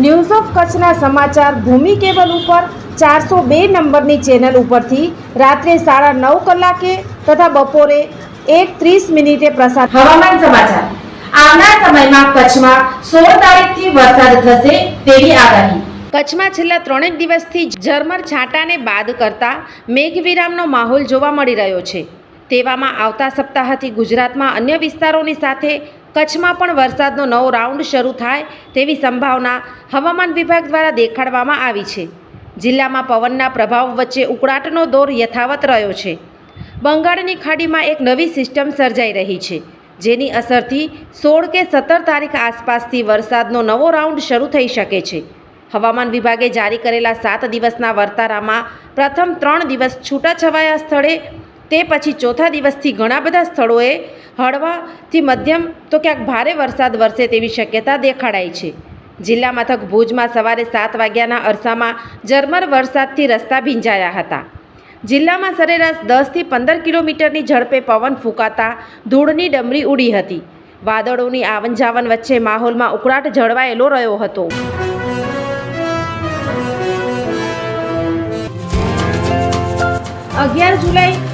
news of કચ્છના સમાચાર ભૂમિ cable ઉપર ચારસો બે નંબરની ચેનલ ઉપરથી રાત્રે સાડા નવ કલાકે તથા બપોરે એક ત્રીસ મિનિટે પ્રસાર હવામાન સમાચાર. આવનાર સમયમાં કચ્છમાં સોળ તારીખથી વરસાદ થશે તેવી આગાહી. કચ્છમાં છેલ્લા ત્રણેક દિવસથી ઝરમર છાંટાને બાદ કરતા મેઘવિરામનો માહોલ જોવા મળી રહ્યો છે. તેવામાં આવતા સપ્તાહથી ગુજરાતમાં અન્ય વિસ્તારોની સાથે કચ્છમાં પણ વરસાદનો નવો રાઉન્ડ શરૂ થાય તેવી સંભાવના હવામાન વિભાગ દ્વારા દેખાડવામાં આવી છે. જિલ્લામાં પવનના પ્રભાવ વચ્ચે ઉકળાટનો દોર યથાવત રહ્યો છે. બંગાળની ખાડીમાં એક નવી સિસ્ટમ સર્જાઈ રહી છે, જેની અસરથી સોળ કે સત્તર તારીખ આસપાસથી વરસાદનો નવો રાઉન્ડ શરૂ થઈ શકે છે. હવામાન વિભાગે જારી કરેલા સાત દિવસના વર્તારામાં પ્રથમ ત્રણ દિવસ છૂટાછવાયા સ્થળે તે પછી ચોથા દિવસથી ઘણા બધા સ્થળોએ હળવાથી મધ્યમ તો ક્યાંક ભારે વરસાદ વરસે તેવી શક્યતા દેખાડાય છે. જિલ્લા મથક ભુજમાં સવારે સાત વાગ્યાના અરસામાં ઝરમર વરસાદથી રસ્તા ભીંજાયા હતા. જિલ્લામાં સરેરાશ દસથી પંદર કિલોમીટરની ઝડપે પવન ફૂંકાતા ધૂળની ડમરી ઉડી હતી. વાદળોની આવન જાવન વચ્ચે માહોલમાં ઉકળાટ જળવાયેલો રહ્યો હતો. અગિયાર જુલાઈ